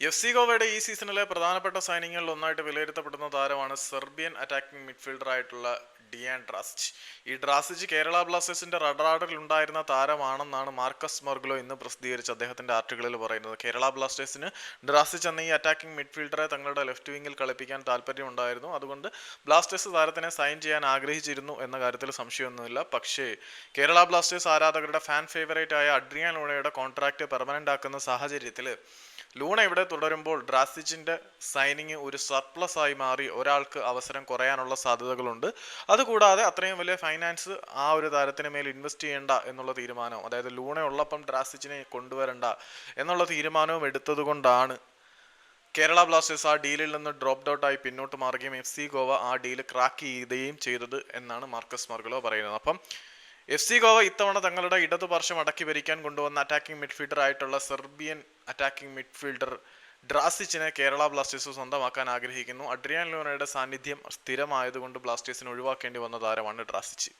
F C ഗോവയുടെ ഈ സീസണിലെ പ്രധാനപ്പെട്ട സൈനിങ്ങുകളിൽ ഒന്നായിട്ട് വിലയിരുത്തപ്പെടുന്ന താരമാണ് സെർബിയൻ അറ്റാക്കിംഗ് മിഡ്ഫീൽഡർ ആയിട്ടുള്ള ഡിയാൻ ഡ്രാസിച്ച്. ഈ ഡ്രാസിച്ച് കേരള ബ്ലാസ്റ്റേഴ്സിന്റെ റഡറാഡറിൽ ഉണ്ടായിരുന്ന താരമാണെന്നാണ് മാർക്കസ് മർഗ്ലോ ഇന്ന് പ്രസിദ്ധീകരിച്ച അദ്ദേഹത്തിന്റെ ആർട്ടിക്കിളിൽ പറയുന്നത്. കേരള ബ്ലാസ്റ്റേഴ്സിന് ഡ്രാസിച്ച് എന്ന ഈ അറ്റാക്കിംഗ് മിഡ്ഫീൽഡറെ തങ്ങളുടെ ലെഫ്റ്റ് വിങ്ങിൽ കളിപ്പിക്കാൻ താല്പര്യമുണ്ടായിരുന്നു. അതുകൊണ്ട് ബ്ലാസ്റ്റേഴ്സ് താരത്തിനെ സൈൻ ചെയ്യാൻ ആഗ്രഹിച്ചിരുന്നു എന്ന കാര്യത്തിൽ സംശയമൊന്നുമില്ല. പക്ഷേ കേരള ബ്ലാസ്റ്റേഴ്സ് ആരാധകരുടെ ഫാൻ ഫേവറേറ്റ് ആയ അഡ്രിയാൻ ലൂണയുടെ കോൺട്രാക്ട് പെർമനന്റ് ആക്കുന്ന സാഹചര്യത്തിൽ ലൂണ ഇവിടെ തുടരുമ്പോൾ ഡ്രാസിച്ചിന്റെ സൈനിങ് ഒരു സർപ്ലസ് ആയി മാറി ഒരാൾക്ക് അവസരം കുറയാനുള്ള സാധ്യതകളുണ്ട്. അതുകൂടാതെ അത്രയും വലിയ ഫൈനാൻസ് ആ ഒരു താരത്തിന് മേൽ ഇൻവെസ്റ്റ് ചെയ്യേണ്ട എന്നുള്ള തീരുമാനവും അതായത് ലൂണ ഉള്ളപ്പം ഡ്രാസിച്ചിനെ കൊണ്ടുവരണ്ട എന്നുള്ള തീരുമാനവും എടുത്തതുകൊണ്ടാണ് കേരള ബ്ലാസ്റ്റേഴ്സ് ആ ഡീലിൽ നിന്ന് ഡ്രോപ്പ് ഔട്ട് ആയി പിന്നോട്ട് മാറുകയും എഫ് സി ഗോവ ആ ഡീൽ ക്രാക്ക് ചെയ്യുകയും ചെയ്തത് എന്നാണ് മാർക്കസ് മാർഗലോ പറയുന്നത്. അപ്പം എഫ് സി ഗോവ ഇത്തവണ തങ്ങളുടെ ഇടതുപാർശ്വം അടക്കി ഭരിക്കാൻ കൊണ്ടുവന്ന അറ്റാക്കിംഗ് മിഡ്ഫീൽഡർ ആയിട്ടുള്ള സെർബിയൻ അറ്റാക്കിംഗ് മിഡ്ഫീൽഡർ ഡ്രാസിച്ചിനെ കേരള ബ്ലാസ്റ്റേഴ്സ് സ്വന്തമാക്കാൻ ആഗ്രഹിക്കുന്നു. അഡ്രിയാൻ ലോണയുടെ സാന്നിധ്യം സ്ഥിരമായതുകൊണ്ട് ബ്ലാസ്റ്റേഴ്സിന് ഒഴിവാക്കേണ്ടി വന്ന താരമാണ് ഡ്രാസിച്ച്